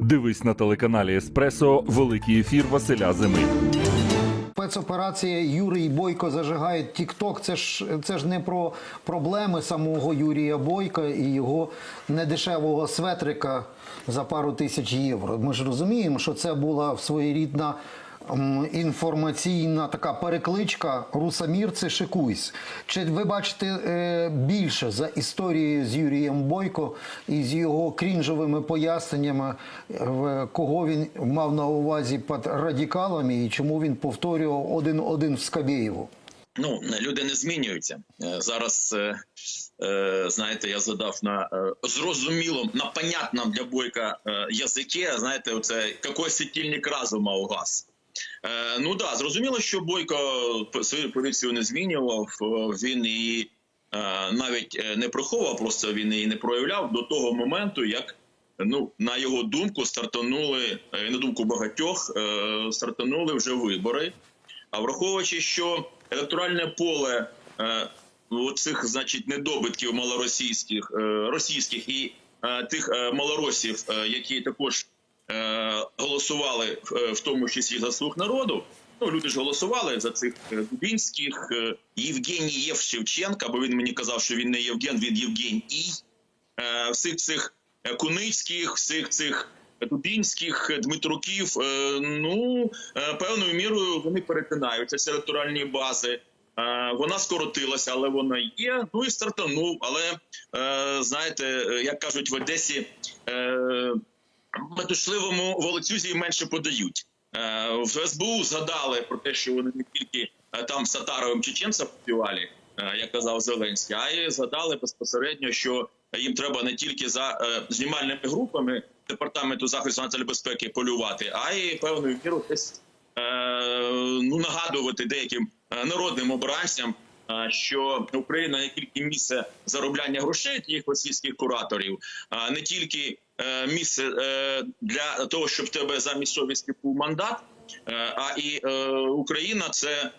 Дивись на телеканалі Еспресо Великий ефір Василя Зими. Спецоперація Юрій Бойко зажигає Тік-Ток. Це ж це ж не про проблеми самого Юрія Бойка і його недешевого светрика за пару тисяч євро. Ми ж розуміємо, що це була своєрідна інформаційна така перекличка Русамірці шикуйсь. Чи ви бачите е, більше за історією з Юрієм Бойко і з його крінжовими поясненнями, е, кого він мав на увазі під радикалами і чому він повторював один-один в Скабєєву? Ну, люди не змінюються. Е, Зараз, знаєте, я задав на зрозумілому, на понятному для бойка е, язикі, знаєте, оце який світильник разума у вас. Е, ну да, зрозуміло, що Бойко свою позицію не змінював. е, Він її е, навіть е, не приховував, просто він її не проявляв до того моменту, як ну на його думку стартанули, е, на думку багатьох, е, стартанули вже вибори. А враховуючи, що електоральне поле е, цих, значить, недобитків малоросійських е, російських і е, тих е, малоросів, е, які також голосували е, в тому числі за слуг народу. Ну, люди ж голосували за цих е, Дубінських, е, Євгенієв Шевченка, бо він мені казав, що він не Євген, він Євгеній. Е, всіх цих е, Куницьких, всіх цих Дубінських, е, Дмитруків, е, ну е, певною мірою вони перетинаються ці електоральні бази. Е, Вона скоротилася, але вона є. Ну і стартанув. Але е, знаєте, е, як кажуть в Одесі, е, метушливому волоцюзі менше подають. Е, В СБУ згадали про те, що вони не тільки е, там з Татаровим чеченцем працювали, е, як казав Зеленський, а й згадали безпосередньо, що їм треба не тільки за знімальними групами департаменту захисту національної безпеки полювати, а й певною мірою десь ну нагадувати деяким народним обранцям. Що Україна не тільки місце заробляння грошей тих російських кураторів, не тільки місце е, для того, щоб в тебе замість совісті був мандат, е, а і е, Україна це е,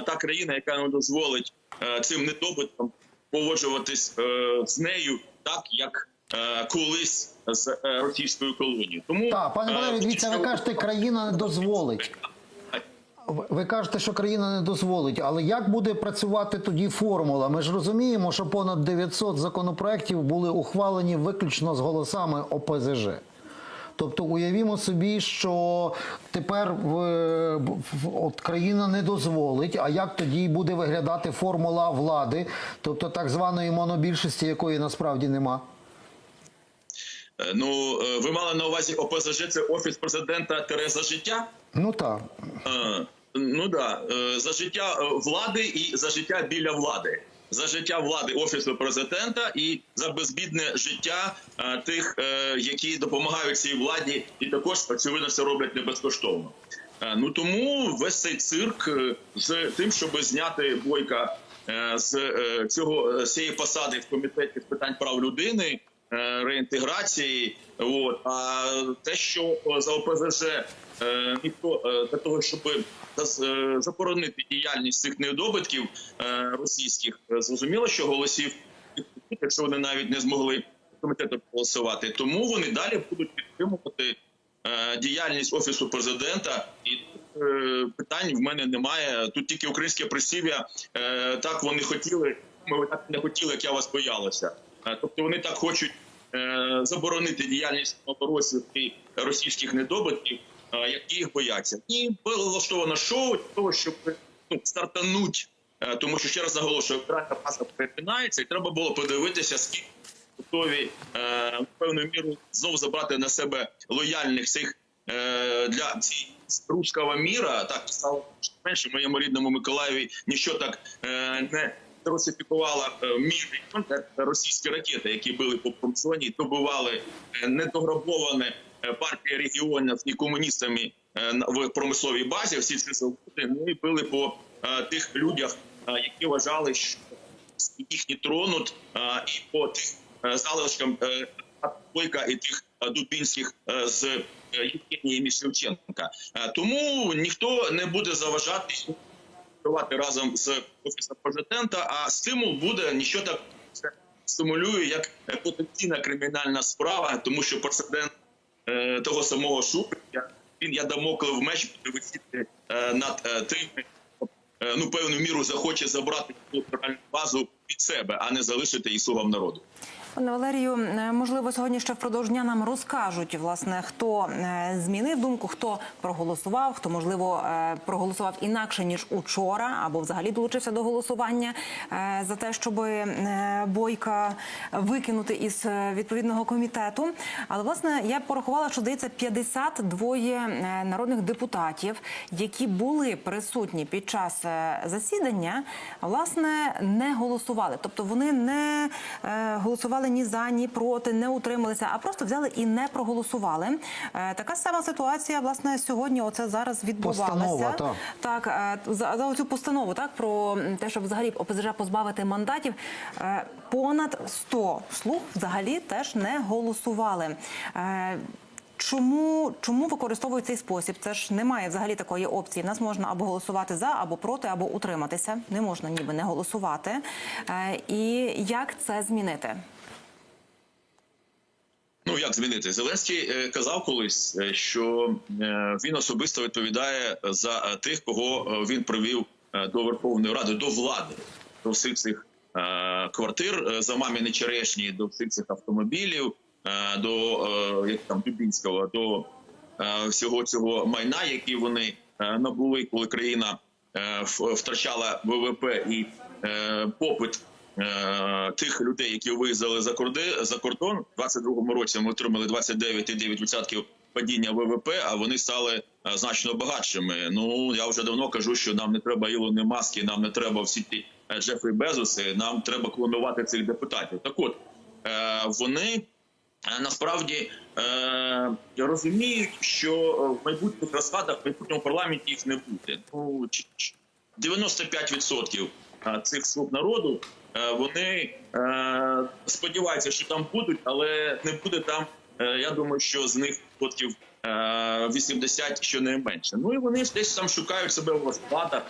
та країна, яка не дозволить е, цим недобиткам поводжуватись е, з нею так, як е, колись з е, російською колонією. Тому Так, пане Валерій, дивіться, ви кажете, країна не дозволить. Ви- кажете, що країна не дозволить, але як буде працювати тоді формула? Ми ж розуміємо, що понад 900 законопроєктів були ухвалені виключно з голосами ОПЗЖ. Тобто уявімо собі, що тепер в, от країна не дозволить. А як тоді буде виглядати формула влади, тобто так званої монобільшості, якої насправді нема? Е, Ну е, ви мали на увазі ОПЗЖ, це офіс президента Тереза життя. Ну так. Ну да, Е, за життя е, влади і за життя біля влади. За життя влади офісу президента і за безбідне життя е, тих, які допомагають цій владі, і також очевидно це роблять не безкоштовно. Ну тому весь цей цирк з тим, щоб зняти бойка з цього цієї посади в комітеті з питань прав людини. Реінтеграції, от а те, що за ОПЗЖ ніхто е, для того, щоб е, заборонити діяльність цих недобитків е, російських, е, зрозуміло, що голосів, якщо вони навіть не змогли комітету голосувати, тому вони далі будуть підтримувати е, діяльність офісу президента, і е, питань в мене немає. Тут тільки українське присів'я. Е, так вони хотіли. Ми так не хотіли, як я вас боялася. Е, тобто вони так хочуть е, заборонити діяльність малоросів і російських недобитків, е, які їх бояться. І було влаштовано шоу для того, щоб ну, стартануть. Е, тому що ще раз наголошую, крайня паса перетинається, і треба було подивитися, скільки готові е, певною мірою знову забрати на себе лояльних цих е, для руського міра. Так стало менше в моєму рідному Миколаєві нічого так е, не русифікувало е, мір російські ракети, які били по промзоні, добивали е, недограбоване е, партія регіонів і комуністами е, в промисловій базі. Всі ці заводи і били по е, тих людях, е, які вважали, що їхні тронуть і по тих е, залишкам е, Бойка і тих е, Дубінських е, з е, Євгенієм Шевченка. Е, Тому ніхто не буде заважати працювати разом з офісом президента, а стимул буде ніщо так стимулює як е, потенційна кримінальна справа, тому що прецедент е, того самого Шуфрича, він я дамоклив меч висіти е, над е, тим, е, ну певну міру захоче забрати базу під себе, а не залишити її слугам народу. Пане Валерію, е, можливо, сьогодні ще впродовж дня нам розкажуть, власне, хто е, змінив думку, хто проголосував, хто можливо е, проголосував інакше ніж учора, або взагалі долучився до голосування за те, щоб бойка викинути із відповідного комітету. Але власне я порахувала, що здається 52 е, народних депутатів, які були присутні під час засідання, власне не голосували. Тобто вони не е, голосували ні за, ні проти, не утрималися, а просто взяли і не проголосували. Е, така сама ситуація, власне, сьогодні. Оце зараз відбувалася. Постанова, так. Так, е, за, за цю постанову, так про те, щоб взагалі ОПЗЖ позбавити мандатів, е, понад 100 слуг взагалі теж не голосували. Чому, чому використовують цей спосіб? Це ж немає взагалі такої опції. В нас можна або голосувати за, або проти, або утриматися. Не можна ніби не голосувати. І як це змінити? Ну як змінити? Зеленський е, казав колись, е, що е, він особисто відповідає за тих, кого він привів е, до Верховної Ради, до влади, до всіх цих квартир за маміни черешні, до всіх цих автомобілів, до як там Дубінського, до всього цього майна, які вони набули, коли країна втрачала ВВП і попит тих людей, які виїздили за за кордон. У 22-му році ми отримали 29,9% падіння ВВП, а вони стали е, значно багатшими. Ну я вже давно кажу, що нам не треба Ілони Маски, нам не треба всі ті е, Джефрі Безоси. Нам треба клонувати цих депутатів. Так от е, вони. Е, Насправді е, розуміють, що в майбутніх розкладах в майбутньому парламенті їх не буде. Ну чи- чи- 95% цих слуг народу е, вони е, сподіваються, що там будуть, але не буде там. е, Я думаю, що з них відсотків е, 80, що не менше. Ну і вони десь там шукають себе в розкладах.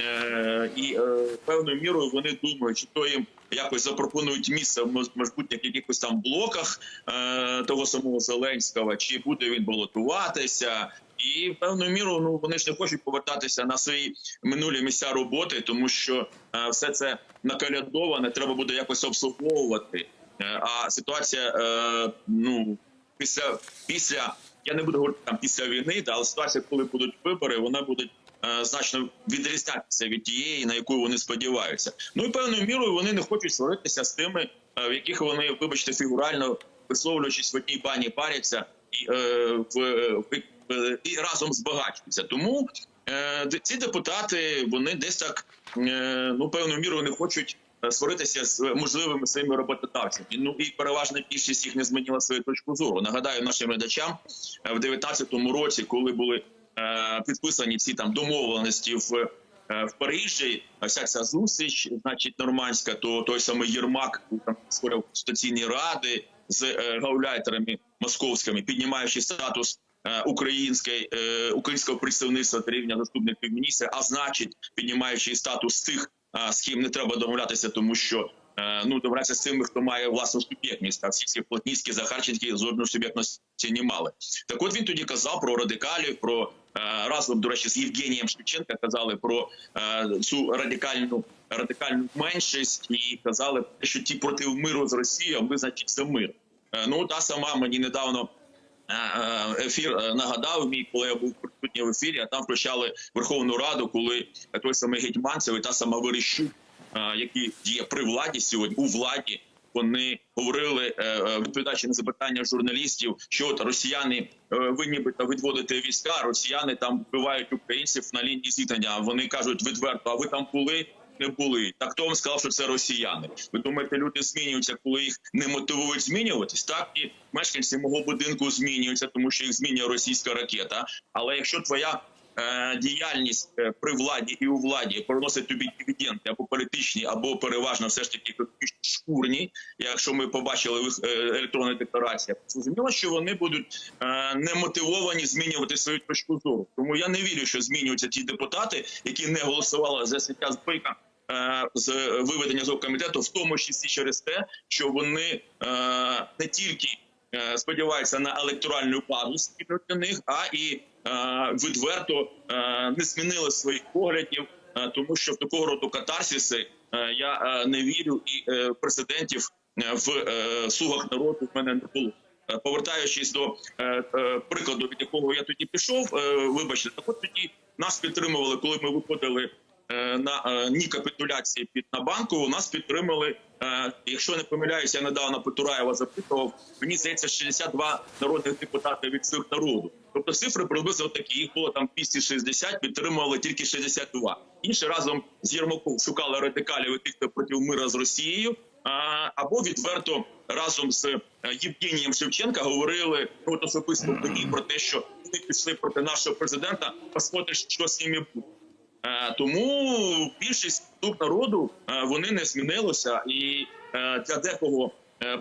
Е, і е, певною мірою вони думають, чи то їм якось запропонують місце в майбутніх якихось там блоках е, того самого Зеленського, чи буде він балотуватися. І певною мірою ну вони ж не хочуть повертатися на свої минулі місця роботи, тому що е, все це накалядоване, треба буде якось обслуговувати. Е, а ситуація, е, ну після після я не буду говорити там після війни, да, але ситуація, коли будуть вибори, вона буде е, значно відрізнятися від тієї, на яку вони сподіваються. Ну і певною мірою вони не хочуть сваритися з тими, е, в яких вони, вибачте, фігурально висловлюючись в одній бані паряться і е, в, в і разом збагачуються. Тому е, ці депутати вони десь так е, ну певною мірою не хочуть. е, Сваритися з можливими своїми роботодавцями. Ну і переважна більшість їх не змінила свою точку зору. Нагадаю нашим глядачам е, в 19-му році, коли були е, підписані ці там домовленості в, е, в Парижі, вся ця зустріч, значить, нормандська, то той самий Єрмак там створив конституційні ради з е, гауляйтерами московськими, піднімаючи статус е, української е, українського представництва та рівня заступників міністра, а значить, піднімаючи статус тих, е, з ким не треба домовлятися, тому що. е, Ну, домовлятися з тими, хто має власну суб'єктність, а всі ці плотніцькі, Захарченки жодної суб'єктності не мали. Так от він тоді казав про радикалів, про е, разом, до речі, з Євгенієм Шевченка казали про е, цю радикальну радикальну меншість і казали, що ті проти миру з Росією, ми значить за мир. Е, Ну та сама мені недавно. Е, е, Ефір е, нагадав мій, коли я був присутній в ефірі, а там включали Верховну Раду, коли той самий Гетьманцев і та сама Верещук, які є при владі сьогодні у владі, вони говорили, відповідаючи на запитання журналістів, що от росіяни ви нібито відводите війська, росіяни там вбивають українців на лінії зіткнення. Вони кажуть відверто, а ви там були? Не були. Так хто вам сказав, що це росіяни? Ви думаєте, люди змінюються, коли їх не мотивують змінюватись? Так і мешканці мого будинку змінюються, тому що їх змінює російська ракета. Але якщо твоя діяльність е, при владі і у владі приносить тобі дивіденди або політичні, або переважно все ж таки шкурні, якщо ми побачили в е, електронних деклараціях, зрозуміло, що вони будуть е, не мотивовані змінювати свою точку зору. Тому я не вірю, що змінюються ті депутати, які не голосували за свяття збойка. е, З виведення з комітету, в тому числі через те, що вони е, не тільки е, сподіваються на електоральну базу спільно для них, а і е, відверто е, не змінили своїх поглядів, е, тому що в такого роду катарсиси е, я е, не вірю, і е, президентів е, в е, слугах народу в мене не було. Е, Повертаючись до е, е, прикладу, від якого я тоді пішов, е, вибачте, так от тоді нас підтримували, коли ми виходили е, на е, ні капітуляції під на банку. Нас підтримали. Е, якщо не помиляюся, я недавно Петураєва запитував. Мені здається, 62 народних депутати від слуг народу. Тобто цифри приблизно такі. Їх було там 260, підтримували тільки 62. Інші разом з Єрмаком шукали радикалів і тих, хто проти мира з Росією. Або відверто разом з е, Євгенієм Шевченка говорили про особисто про те, що вони пішли проти нашого президента. Посмотриш, що з ними буде. Е, Тому більшість народу е, вони не змінилося, і е, для декого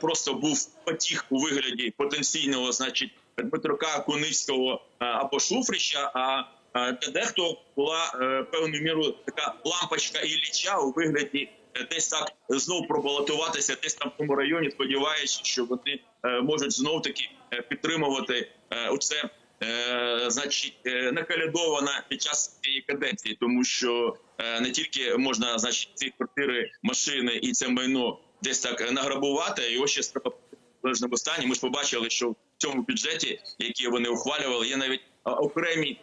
просто був потіг у вигляді потенційного, значить, Дмитрока Куницького е, або Шуфрича. А для дехто була певною мірою така лампочка Ілліча у вигляді десь так знов пробалотуватися, десь там в тому районі, сподіваючись, що вони можуть знов таки підтримувати оце е, значить, е, накалядована під час цієї каденції, тому що е, не тільки можна, значить, ці квартири, машини і це майно десь так награбувати, його ще треба стані. Ми ж побачили, що в цьому бюджеті, який вони ухвалювали, є навіть окремі.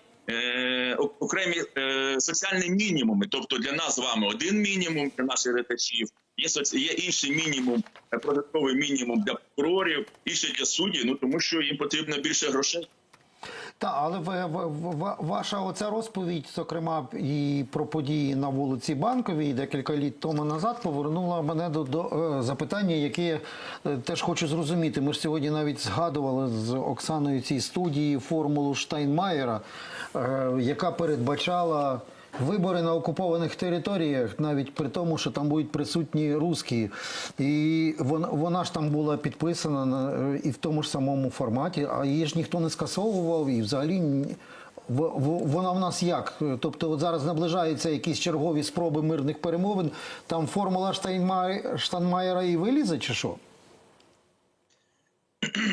Окремі соціальні мінімуми, тобто для нас з вами один мінімум для наших глядачів, є соці... є інший мінімум, податковий мінімум для прокурорів, інший для суддів, ну тому що їм потрібно більше грошей. Та, але ви, ви, ваша оця розповідь, зокрема, і про події на вулиці Банковій декілька літ тому назад повернула мене до, до е, запитання, яке я е, теж хочу зрозуміти. Ми ж сьогодні навіть згадували з Оксаною цій студії формулу Штайнмаєра, е, яка передбачала. Вибори на окупованих територіях, навіть при тому, що там будуть присутні русські, і вона, вона ж там була підписана на, і в тому ж самому форматі, а її ж ніхто не скасовував, і взагалі вона в нас як? Тобто, от зараз наближаються якісь чергові спроби мирних перемовин. Там формула Штайнмаєра і вилізе, чи що?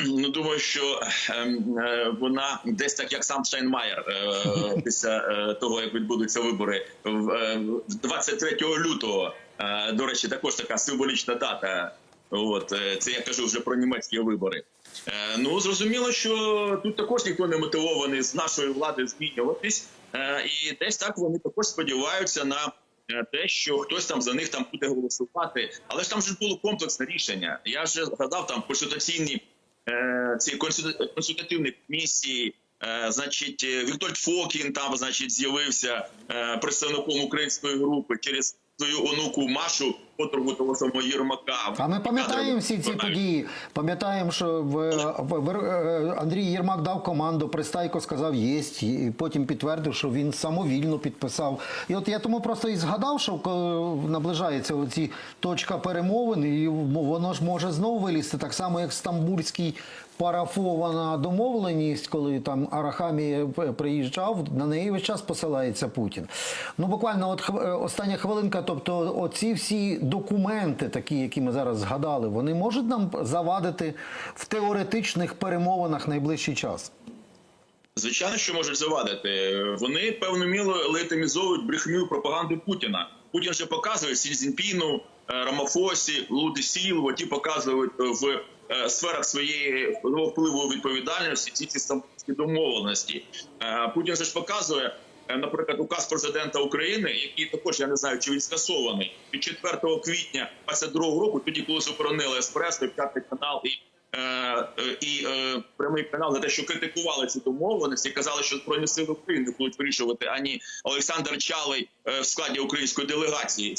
Ну думаю, що ем, е, вона десь так, як сам Штайнмаєр, е, після е, того як відбудуться вибори в е, в 23 лютого. Е, до речі, також така символічна дата. От е, це я кажу вже про німецькі вибори. Е, ну зрозуміло, що тут також ніхто не мотивований з нашої влади змінюватись, е, і десь так вони також сподіваються на е, те, що хтось там за них там буде голосувати. Але ж там вже було комплексне рішення. Я вже згадав там консультаційні е, ці консультативні консультативні комісії. Е, значить, е, Віктор Фокін там, значить, з'явився представником української групи через свою онуку Машу, подругу того самого Єрмака. А ми пам'ятаємо всі ці події. Пам'ятаємо, що в, в, в- е, Андрій Єрмак дав команду, Пристайко сказав єсть, і потім підтвердив, що він самовільно підписав. І от я тому просто і згадав, що наближається оці точка перемовин, і воно ж може знову вилізти, так само, як стамбульський парафована домовленість, коли там Арахамі приїжджав, на неї весь час посилається Путін. Ну буквально, от е, остання хвилинка, тобто, оці всі документи, такі, які ми зараз згадали, вони можуть нам завадити в теоретичних перемовинах найближчий час. Звичайно, що можуть завадити. Вони певною мірою легітимізовують брехню і пропаганду Путіна. Путін вже показує Сі Цзіньпіну, е, Рамафосі, Луді Сілову, ті показують в е, сферах своєї впливу відповідальності ці ці домовленості. Е, Путін же ж показує. Е, Наприклад, указ президента України, який також я не знаю, чи він скасований від 4 квітня 22 року, тоді коли заборонили еспресо, п'ятий канал і е, е, і прямий канал за те, що критикували ці домовленості, казали, що збройні сили України будуть вирішувати ані Олександр Чалий в складі української делегації.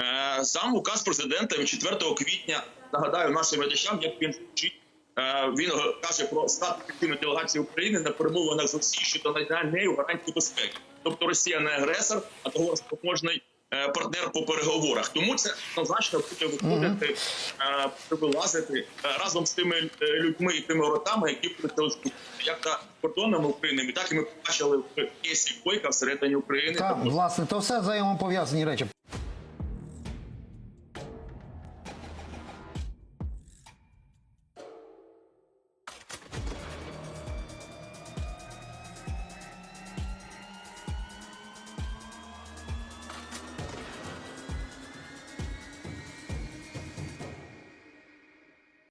Е, Сам указ президента від 4 квітня нагадаю нашим глядачам, як він звучить. Е, Він каже про статус ефективної делегації України на перемовинах з Росією щодо надання нею гарантії безпеки. Тобто Росія не агресор, а того спроможний е, партнер по переговорах. Тому це однозначно буде виходити, вилазити е, разом з тими людьми і тими ротами, які телескопувати, як за кордонами України, так і ми побачили в кейсі Бойка всередині України. Так, власне, то все взаємопов'язані речі.